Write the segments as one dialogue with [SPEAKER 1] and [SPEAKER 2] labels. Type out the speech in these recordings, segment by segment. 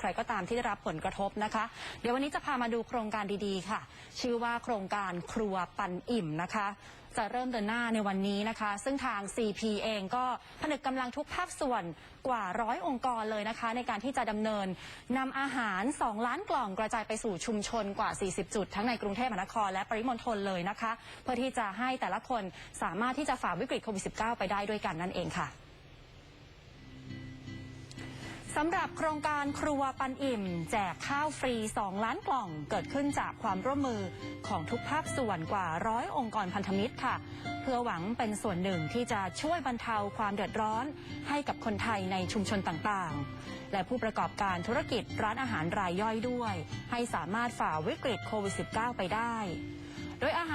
[SPEAKER 1] ใครก็ตามที่ได้รับผลกระทบนะคะ เดี๋ยววันนี้จะพามาดูโครงการดีๆ ค่ะ ชื่อว่าโครงการครัวปันอิ่มนะคะ จะเริ่มเดินหน้าในวันนี้นะคะ ซึ่งทาง CP เองก็ผนึกกำลังทุกภาคส่วนกว่าร้อยองค์กรเลยนะคะ ในการที่จะดำเนินนำอาหาร 2 ล้านกล่องกระจายไปสู่ชุมชนกว่า 40 จุด ทั้งในกรุงเทพมหานครและปริมณฑลเลยนะคะ เพื่อที่จะให้แต่ละคนสามารถที่จะฝ่าวิกฤตโควิด -19 ไปได้ด้วยกันนั่นเองค่ะ สำหรับโครงการครัวปันอิ่ม แจกข้าวฟรี 2 ล้านกล่องเกิดขึ้นจากความร่วมมือของทุกภาคส่วนกว่าร้อยองค์กรพันธมิตรค่ะ เพื่อหวังเป็นส่วนหนึ่งที่จะช่วยบรรเทาความเดือดร้อน ให้กับคนไทยในชุมชนต่างๆ และผู้ประกอบการธุรกิจร้านอาหารรายย่อยด้วย ให้สามารถฝ่าวิกฤตโควิด -19 ไปได้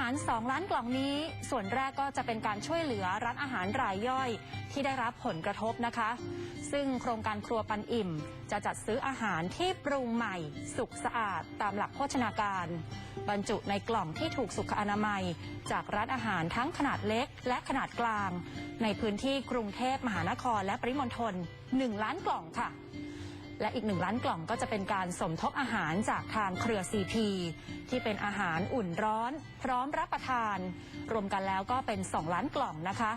[SPEAKER 1] าร 2 ล้านกล่องนี้ ส่วนแรกก็จะเป็นการช่วยเหลือร้านอาหารรายย่อย ที่ได้รับผลกระทบนะคะ ซึ่งโครงการครัวปันอิ่ม จะจัดซื้ออาหารที่ปรุงใหม่ สุกสะอาดตามหลักโภชนาการ บรรจุในกล่องที่ถูกสุขอนามัย จากร้านอาหารทั้งขนาดเล็กและขนาดกลาง ในพื้นที่กรุงเทพมหานครและปริมณฑล1ล้านกล่องค่ะ และอีกหนึ่งล้านกล่องก็จะเป็นการสมทบอาหารจากทางเครือ CP ที่เป็นอาหารอุ่นร้อน พร้อมรับประทาน รวมกันแล้วก็เป็น 2 ล้านกล่องนะคะ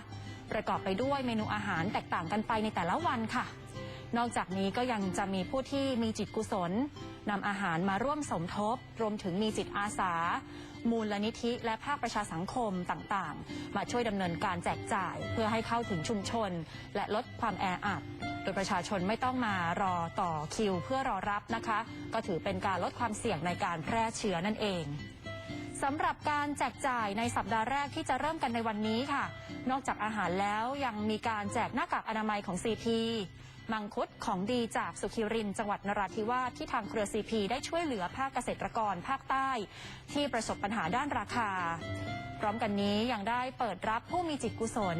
[SPEAKER 1] ประกอบไปด้วยเมนูอาหารแตกต่างกันไปในแต่ละวันค่ะ นอกจากนี้ก็ยังจะมีผู้ที่มีจิตกุศลนำอาหารมาร่วมสมทบ รวมถึงมีจิตอาสา มูลนิธิและภาคประชาสังคมต่างๆ มาช่วยดำเนินการแจกจ่าย เพื่อให้เข้าถึงชุมชน และลดความแออัด โดยประชาชนไม่ต้องมารอต่อคิว เพื่อรอรับนะคะ ก็ถือเป็นการลดความเสี่ยงในการแพร่เชื้อนั่นเองสำหรับการแจกจ่ายในสัปดาห์แรกที่จะเริ่มกันในวันนี้ค่ะ นอกจากอาหารแล้วยังมีการแจกหน้ากากอนามัยของ CP มังคุดของดีจากสุขิรินจังหวัดนราธิวาสที่ทางเครือ CP ได้ช่วยเหลือภาคเกษตรกรภาคใต้ ที่ประสบปัญหาด้านราคา พร้อมกันนี้ยังได้เปิดรับผู้มีจิตกุศล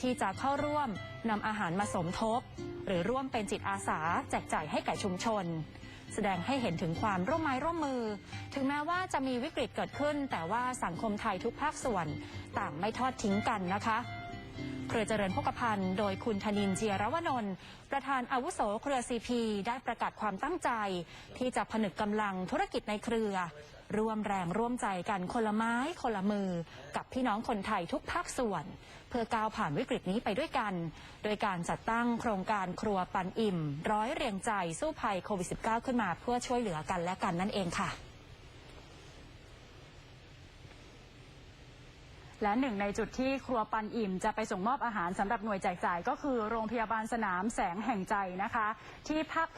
[SPEAKER 1] ที่จะเข้าร่วมนำอาหารมาสมทบ หรือร่วมเป็นจิตอาสาแจกจ่ายให้แก่ชุมชน แสดงให้เห็นถึงความร่วมไม้ร่วมมือ ถึงแม้ว่าจะมีวิกฤตเกิดขึ้น แต่ว่าสังคมไทยทุกภาคส่วน ต่างไม่ทอดทิ้งกันนะคะ เครือเจริญพกพันธ์โดยคุณธนินเจียรวนนท์ประธานอาวุโสเครือซีพีได้ประกาศความตั้งใจ ที่จะผนึกกำลังธุรกิจในเครือ ร่วมแรงร่วมใจกันคนละไม้คนละมือ กับพี่น้องคนไทยทุกภาคส่วน เพื่อก้าวผ่านวิกฤตนี้ไปด้วยกัน โดยการจัดตั้งโครงการครัวปันอิ่ม ร้อยเรียงใจสู้ภัยโควิด -19 ขึ้นมาเพื่อช่วยเหลือกันและกันนั่นเองค่ะ
[SPEAKER 2] และหนึ่งในจุดที่ครัวปันอิ่ม จะไปส่งมอบอาหารสำหรับหน่วยแจกจ่ายก็คือโรงพยาบาลสนามแสงแห่งใจนะคะ ที่ภาคธุ